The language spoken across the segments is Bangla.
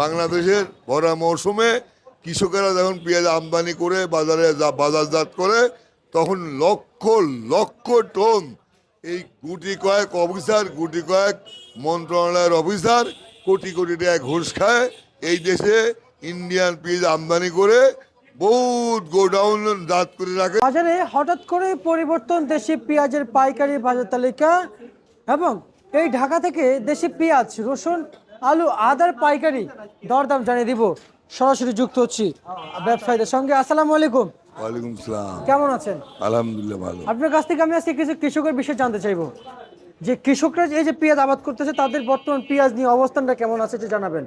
বাংলাদেশের ভরা মৌসুমে কৃষকেরা যখন পেঁয়াজ আমদানি করে বাজারে বাজারজাত করে, তখন লক্ষ লক্ষ টন এই গুটি কয়েক অফিসার, গুটি কয়েক মন্ত্রণালয়ের অফিসার কোটি কোটি টাকা ঘুষ খায়। এই দেশে ইন্ডিয়ান পেঁয়াজ আমদানি করে বহুত গোডাউন জাত করে রাখে। বাজারে হঠাৎ করে পরিবর্তন দেশি পেঁয়াজের পাইকারি বাজার তালিকা এবং এই ঢাকা থেকে দেশি পেঁয়াজ, রসুন আলু আদার পাইকারি। দরদাম জানিয়ে দিব। সরাসরি যুক্ত হচ্ছি ব্যবসায়ীদের সঙ্গে। আসসালামু আলাইকুম। ওয়ালাইকুম সালাম। কেমন আছেন? আলহামদুলিল্লাহ ভালো। আপনার কাছ থেকে আমি আজকে কিছু কৃষকের বিষয়ে জানতে চাইব। যে কৃষকরা এই যে পেঁয়াজ আবাদ করতেছে তাদের বর্তমান পেঁয়াজ নিয়ে অবস্থানটা কেমন আছে যে জানাবেন।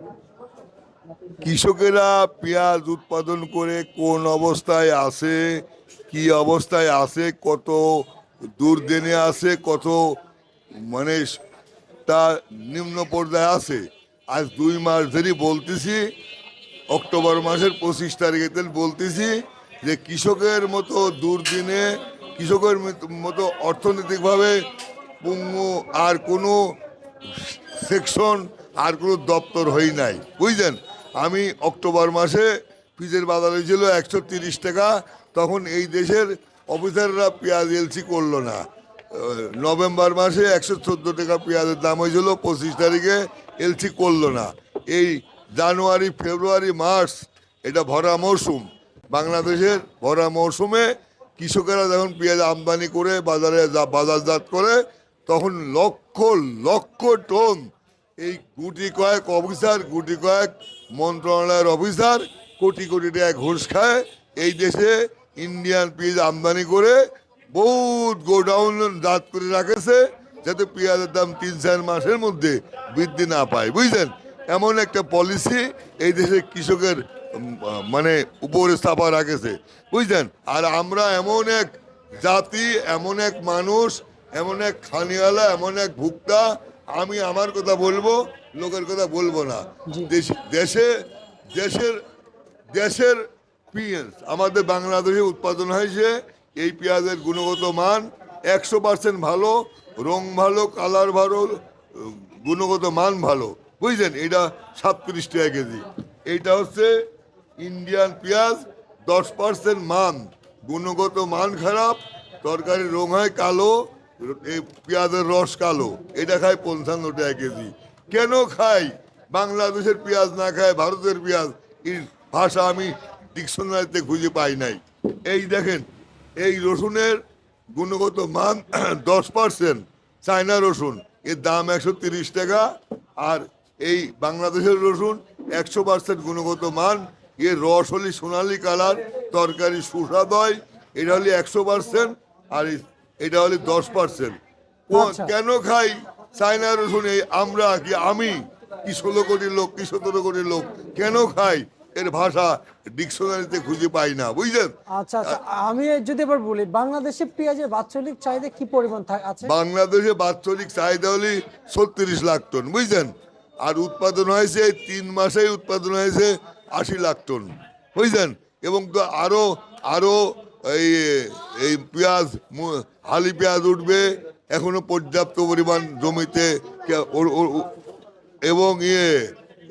কৃষকেরা পেঁয়াজ উৎপাদন করে কোন অবস্থায় আছে কি অবস্থায় আছে কত দূর দেনে আছে কত মানে তা নিম্ন পর্যায়ে আছে। আজ দুই মাস ধরে বলতেছি, অক্টোবর মাসের পঁচিশ তারিখে বলতেছি যে কৃষকের মতো দুর্দিনে, কৃষকের মতো- অর্থনৈতিকভাবে আর কোনো সেকশন, আর কোনো দপ্তর হই নাই। বুঝলেন? আমি অক্টোবর মাসে পিজের বাজার ছিল একশো টাকা, তখন এই দেশের অফিসাররা পেঁয়াজ এলসি করল না। নভেম্বর মাসে একশো চোদ্দ টাকা পেঁয়াজের দাম হয়েছিল, পঁচিশ তারিখে এলসি করল না। এই জানুয়ারি, ফেব্রুয়ারি, মার্চ, এটা ভরা মৌসুম বাংলাদেশের ভরা মৌসুমে কৃষকেরা যখন পেঁয়াজ আমদানি করে, বাজারে বাজারজাত করে, তখন লক্ষ লক্ষ টন এই গুটি কয়েক অফিসার, গুটি কয়েক মন্ত্রণালয়ের অফিসার কোটি কোটি টাকা ঘুষ খায়। এই দেশে ইন্ডিয়ান পেঁয়াজ আমদানি করে বহুত গোডাউন জাত করে রাখেছে যাতে পেঁয়াজের দাম তিন চার মাসের মধ্যে বৃদ্ধি না পায় বুঝলেন? এমন একটা পলিসি এই দেশের কৃষকের মানে উপরে চাপা রাখেছে বুঝলেন? আর আমরা এমন এক জাতি এমন এক মানুষ এমন এক খানিওয়ালা এমন এক ভুক্তা আমি আমার কথা বলব লোকের কথা বলব না। দেশে দেশের দেশের পেঁয়াজ আমাদের বাংলাদেশে উৎপাদন হয়েছে এই পেঁয়াজের গুণগত মান একশো পার্সেন্ট ভালো, রং ভালো কালার ভালো, গুণগত মান ভালো। বুঝলেন? এটা সাতত্রিশ টাকা কেজি। এইটা হচ্ছে ইন্ডিয়ান পেঁয়াজ, দশ পার্সেন্ট মান। গুণগত মান খারাপ তরকারি রং হয় কালো, এই পেঁয়াজের রস কালো। এটা খায় পঞ্চান্ন টাকা কেজি। কেন খাই বাংলাদেশের পেঁয়াজ না খায়, ভারতের পেঁয়াজ। এই ভাষা আমি ডিকশনারিতে খুঁজে পাই নাই। এই দেখেন এই রসুনের গুণগত মান দশ পার্সেন্ট চায়না রসুন এর দাম একশো তিরিশ টাকা আর এই বাংলাদেশের রসুন একশো পার্সেন্ট গুণগত মান এর রস হলে সোনালি কালার তরকারি সুস্বাদ হয় এটা হলে একশো পার্সেন্ট আর এটা হলে দশ পার্সেন্ট আচ্ছা। কেন খাই চায়না রসুন? এই আমরা কি আমি? কি ষোলো কোটি লোক কি সতেরো কোটি লোক কেন খাই? এর ভাষা ডিকশনারিতে খুঁজে পাই না বুঝলেন? আচ্ছা আচ্ছা আমি যদি এবার বলি বাংলাদেশে পেঁয়াজের বাৎসরিক চাহিদা কি পরিমাণ আছে? বাংলাদেশে বাৎসরিক চাহিদা হলে ছত্রিশ লাখ টন বুঝলেন? আর উৎপাদন হয়েছে তিন মাসেই উৎপাদন হয়েছে আশি লাখ টন বুঝলেন? এবং তো আরও আরও এই এই পেঁয়াজ হালি পেঁয়াজ উঠবে এখনও পর্যাপ্ত পরিমাণ জমিতে এবং ইয়ে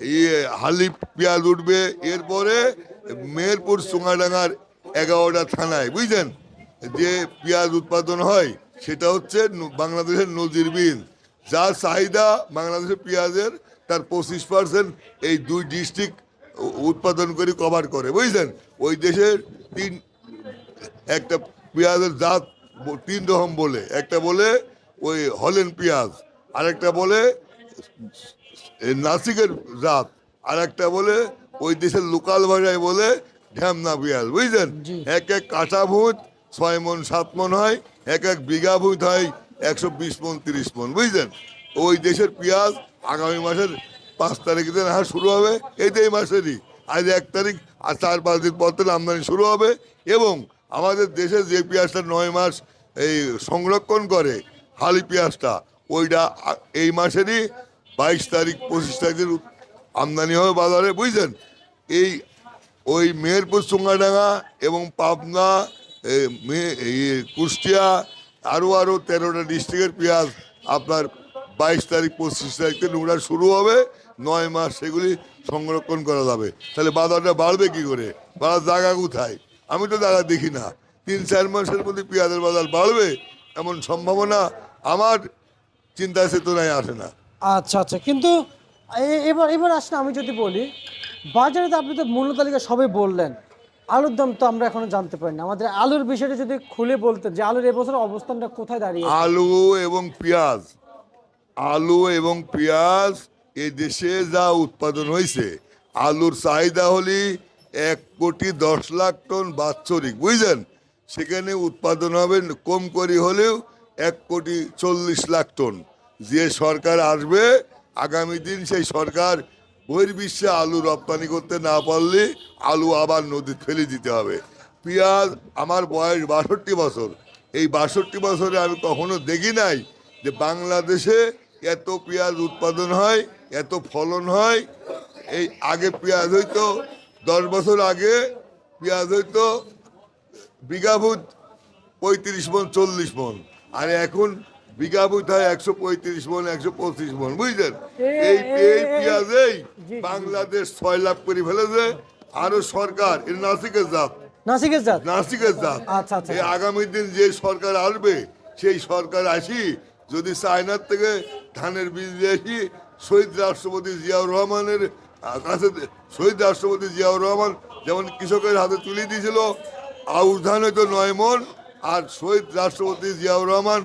ইয়ে হালি পেঁয়াজ উঠবে, এরপরে মেহেরপুর চুঙাডাঙ্গার এগারোটা থানায়, বুঝলেন? যে পেঁয়াজ উৎপাদন হয়, সেটা হচ্ছে বাংলাদেশের নজিরবিহীন যার চাহিদা বাংলাদেশের পেঁয়াজের, তার পঁচিশ পার্সেন্ট এই দুই ডিস্ট্রিক্ট উৎপাদন করে কভার করে, বুঝলেন? ওই দেশের তিন, একটা পেঁয়াজের জাত তিন রকম বলে। একটা বলে ওই হলেন পেঁয়াজ, আরেকটা বলে নাসিকের জাত। আর একটা বলে ওই দেশের লোকাল ভাষায় বলে ঢ্যামনা পেঁয়াজ বুঝলেন? এক এক কাঠা ভূত ছয় মন সাত মন হয় এক এক বিঘা ভূত হয় একশো বিশ মন তিরিশ মন বুঝলেন? ওই দেশের পেঁয়াজ আগামী মাসের পাঁচ তারিখ দিন হাট শুরু হবে এই এই মাসেরই। আজ এক তারিখ আর চার পাঁচ দিন পর থেকে আমদানি শুরু হবে এবং আমাদের দেশে যে পেঁয়াজটা নয় মাস এই সংরক্ষণ করে হালি পেঁয়াজটা ওইটা এই মাসেরই বাইশ তারিখ, পঁচিশ তারিখের আমদানি হবে বাজারে, বুঝলেন? এই, ওই মেহেরপুর চুঙ্গাডাঙ্গা এবং পাবনা কুষ্টিয়া আরও আরও তেরোটা ডিস্ট্রিক্টের পেঁয়াজ আপনার বাইশ তারিখ, পঁচিশ তারিখ থেকে নোংরা শুরু হবে, নয় মাস সেগুলি সংরক্ষণ করা যাবে। তাহলে বাজারটা বাড়বে কি করে? বাজার জায়গা কোথায়? আমি তো জায়গা দেখি না। তিন, চার মাসের মধ্যে পেঁয়াজের বাজার বাড়বে, এমন সম্ভাবনা আমার চিন্তা চেতনায় আসে না। আচ্ছা আচ্ছা। কিন্তু এ- এবার এবার আসলে আমি যদি বলি, বাজারে তো আপনি তো মূল্য তালিকা সবই বললেন। আলুর দাম তো আমরা এখনও জানতে পারি না আমাদের আলুর বিষয়টা যদি খুলে বলতেন যে আলুর এবছর অবস্থানটা কোথায় দাঁড়িয়ে আলু এবং পেঁয়াজ। আলু এবং পেঁয়াজ এই দেশে যা উৎপাদন হয়েছে, আলুর চাহিদা হলি এক কোটি দশ লাখ টন বাৎসরিক, বুঝলেন? সেখানে উৎপাদন হবে কম করে হলেও এক কোটি চল্লিশ লাখ টন। যে সরকার আসবে, আগামী দিন সেই সরকার বহির্বিশ্বে আলু রপ্তানি করতে না পারলে আলু আবার নদী ফেলে দিতে হবে। পেঁয়াজ আমার বয়স বাষট্টি বছর। এই বাষট্টি বছরে আমি কখনো দেখি নাই যে বাংলাদেশে এত পেঁয়াজ উৎপাদন হয়, এত ফলন হয়। এই আগে পেঁয়াজ হইতো, দশ বছর আগে পেঁয়াজ হইতো বিঘাভূত পঁয়ত্রিশ মন, চল্লিশ মন। আর এখন বিঘাভূত হয় একশো পঁয়ত্রিশ মন একশো পঁচিশ মন বুঝলেন? এই এই পেঁয়াজেই বাংলাদেশ ছয় লাখ করে ফেলেছে। আরও সরকার এর নাসিকের জাত। নাসিকের জাত? নাসিকের জাত। আচ্ছা, আচ্ছা। এই আগামী দিন যে সরকার আসবে সেই সরকার আসি যদি চায়নার থেকে ধানের বীজ দিয়ে আসি শহীদ রাষ্ট্রপতি জিয়াউর রহমানের কাছে শহীদ রাষ্ট্রপতি জিয়াউর রহমান যেমন কৃষকের হাতে তুলে দিয়েছিল আউশ ধান হয়তো নয় মন আর শহীদ রাষ্ট্রপতি জিয়াউর রহমান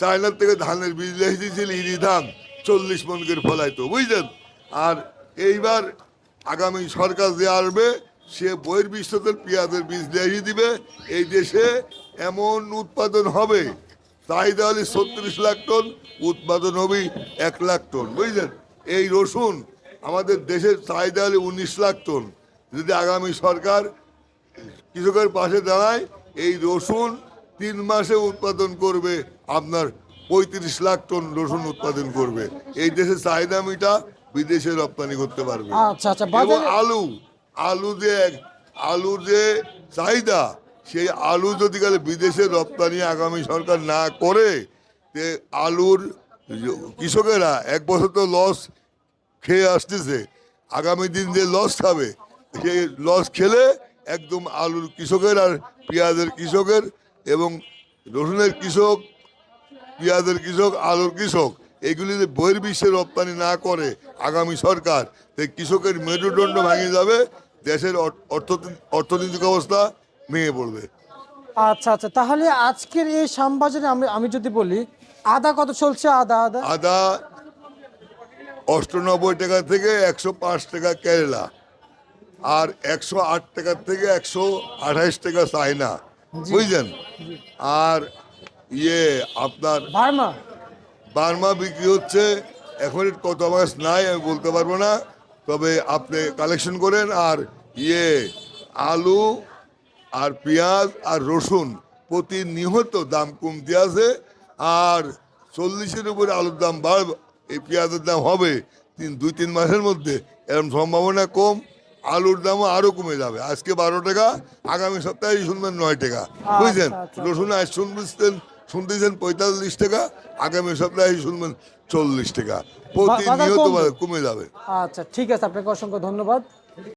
চায়নার থেকে ধানের বীজ এসেছিল ইরি ধান, চল্লিশ মন করে ফলাইতো বুঝলেন? আর এইবার আগামী সরকার যে আসবে, সে বহির্বিশ্বতের পেঁয়াজের বীজ দিয়ে দিবে। এই দেশে এমন উৎপাদন হবে চাহিদা হলে ছত্রিশ লাখ টন উৎপাদন হবে এক লাখ টন, বুঝলেন? এই রসুন আমাদের দেশের চাহিদা হলে উনিশ লাখ টন। যদি আগামী সরকার কৃষকের পাশে দাঁড়ায়, এই রসুন তিন মাসে উৎপাদন করবে আপনার পঁয়ত্রিশ লাখ টন রসুন উৎপাদন করবে। এই দেশের চাহিদা মিটা বিদেশে রপ্তানি করতে পারবে। আচ্ছা আচ্ছা আলু আলু যে আলুর যে চাহিদা সেই আলু যদি গেলে বিদেশে রপ্তানি আগামী সরকার না করে তে আলুর কৃষকেরা এক বছর তো লস খেয়ে আসতেছে। আগামী দিন যে লস খাবে সেই লস খেলে একদম আলুর কৃষকের আর পেঁয়াজের কৃষকের এবং রসুনের কৃষক পেঁয়াজের কৃষক আলুর কৃষক এগুলি যে বহির্বিশ্বে রপ্তানি না করে আগামী সরকার কৃষকের মেরুদণ্ড ভেঙে যাবে দেশের অর্থ- অর্থনৈতিক অবস্থা ভেঙে পড়বে। আচ্ছা আচ্ছা তাহলে আজকের এই শ্যামবাজারে আমি আমি যদি বলি আদা কত চলছে আদা আদা? আদা অষ্টানব্বই টাকা থেকে একশো পাঁচ টাকা কেরালা আর একশো আট টাকা থেকে একশো আঠাইশ টাকা চায়না। বুঝলেন? আর ইয়ে আপনার বার্মা। বার্মা বিক্রি হচ্ছে এখন কত মাস নাই আমি বলতে পারব না তবে আপনি কালেকশন করেন আর ইয়ে আলু আর পেঁয়াজ আর রসুন প্রতিনিয়ত দাম কমতে আছে আর চল্লিশের উপরে আলুর দাম বাড়বে এই পেঁয়াজের দাম হবে তিন দুই তিন মাসের মধ্যে এরকম সম্ভাবনা কম। আলুর দামও আরও কমে যাবে। আজকে বারো টাকা আগামী সপ্তাহে শুনবেন নয় টাকা। বুঝছেন আচ্ছা। রসুন আজ শুনবেন শুনতেছেন পঁয়তাল্লিশ টাকা আগামী সপ্তাহে শুনবেন চল্লিশ টাকা। প্রতিনিয়ত কমে যাবে। আচ্ছা ঠিক আছে আপনাকে অসংখ্য ধন্যবাদ।